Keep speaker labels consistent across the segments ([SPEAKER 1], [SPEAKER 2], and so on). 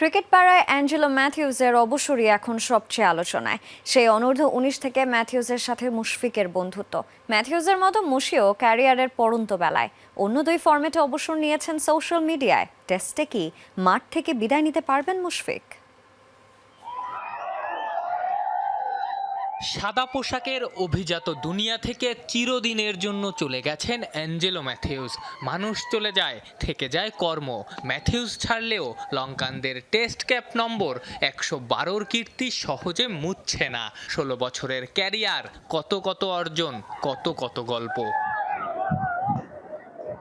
[SPEAKER 1] Cricket পাড়ায় Angelo ম্যাথিউজের অবসরই এখন সবচেয়ে আলোচনায়। সেই অনূর্ধ্ব উনিশ থেকে ম্যাথিউসের সাথে মুশফিকের বন্ধুত্ব। ম্যাথিউসের মতো মুশিও ক্যারিয়ারের পড়ন্ত বেলায়। অন্য দুই ফর্মেটে অবসর নিয়েছেন সোশ্যাল মিডিয়ায় টেস্টে কি মাঠ থেকে বিদায় নিতে পারবেন মুশফিক?
[SPEAKER 2] সাদা পোশাকের অভিজাত দুনিয়া থেকে চিরদিনের জন্য চলে গেছেন অ্যাঞ্জেলো ম্যাথিউস। মানুষ চলে যায়, থেকে যায় কর্ম। ম্যাথিউস ছাড়লেও লঙ্কানদের টেস্ট ক্যাপ নম্বর একশো বারোর কীর্তি সহজে মুছছে না। ষোলো বছরের ক্যারিয়ার, কত কত অর্জন, কত কত গল্প।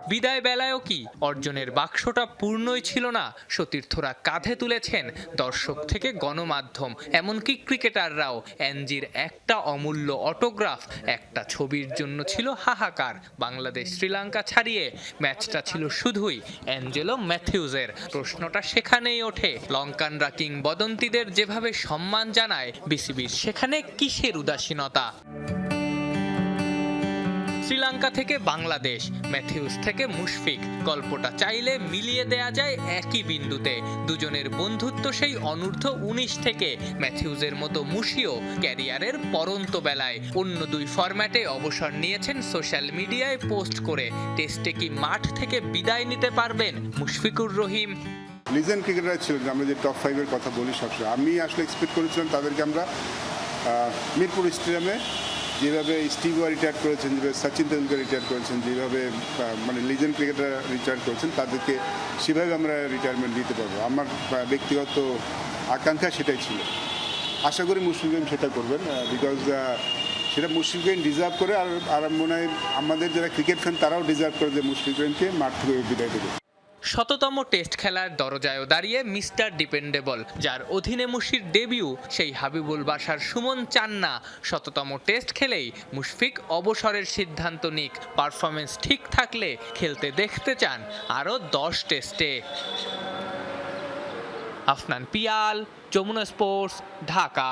[SPEAKER 2] বিদায় বেলায়ও কি? অর্জনের বাক্সটা পূর্ণই ছিল না। সতীর্থরা কাঁধে তুলেছেন দর্শক থেকে গণমাধ্যম, এমনকি ক্রিকেটাররাও। অ্যানজির একটা অমূল্য অটোগ্রাফ, একটা ছবির জন্য ছিল হাহাকার। বাংলাদেশ শ্রীলঙ্কা ছাড়িয়ে ম্যাচটা ছিল শুধুই অ্যাঞ্জেলো ম্যাথিউজের। প্রশ্নটা সেখানেই ওঠে। লঙ্কানরা কিংবদন্তিদের যেভাবে সম্মান জানায়, বিসিবির সেখানে কিসের উদাসীনতা? শ্রীলঙ্কা থেকে বাংলাদেশ। ম্যাথিউস থেকে মুশফিক। গল্পটা চাইলে মিলিয়ে দেয়া যায় একই বিন্দুতে। দুজনের বন্ধুত্ব সেই অনূর্ধ্ব উনিশ থেকে ম্যাথিউজের মতো মুশিও ক্যারিয়ারের পরন্ত বেলায়। অন্য দুই ফরম্যাটে অবসর নিয়েছেন সোশ্যাল মিডিয়ায় পোস্ট করে। টেস্টে কি মাঠ থেকে বিদায় নিতে পারবেন মুশফিকুর রহিম?
[SPEAKER 3] লিজেন্ড ক্রিকেটার ছিলেন আমরা যে টপ ফাইভের কথা বলি সবসময়। আমি আসলে এক্সপেক্ট করেছিলাম তাদেরকে আমরা মিরপুর স্টেডিয়ামে যেভাবে স্টিভও রিটায়ার করেছেন, যেভাবে সচিন তেন্ডুলকার রিটায়ার করেছেন, যেভাবে মানে লিজেন্ড ক্রিকেটার রিটায়ার করেছেন, তাদেরকে সেভাবে আমরা রিটায়ারমেন্ট দিতে পারব। আমার ব্যক্তিগত আকাঙ্ক্ষা সেটাই ছিল। আশা করি মুশফিকুন সেটা করবেন বিকজ সেটা মুশফিকুন ডিজার্ভ করে, আর আর মনে হয় আমাদের যারা ক্রিকেট ফ্যান তারাও ডিজার্ভ করে যে মুশফিকুনকে মাঠ থেকে বিদায় দেবে।
[SPEAKER 2] শততম টেস্ট খেলার দরজায়ও দাঁড়িয়ে মিস্টার ডিপেন্ডেবল, যার অধীনে মুশির ডেবিউ সেই হাবিবুল বাসার সুমন চান না শততম টেস্ট খেলেই মুশফিক অবসরের সিদ্ধান্ত নিক। পারফরমেন্স ঠিক থাকলে খেলতে দেখতে চান আরও দশ টেস্টে। আফনান পিয়াল, যমুনা স্পোর্টস, ঢাকা।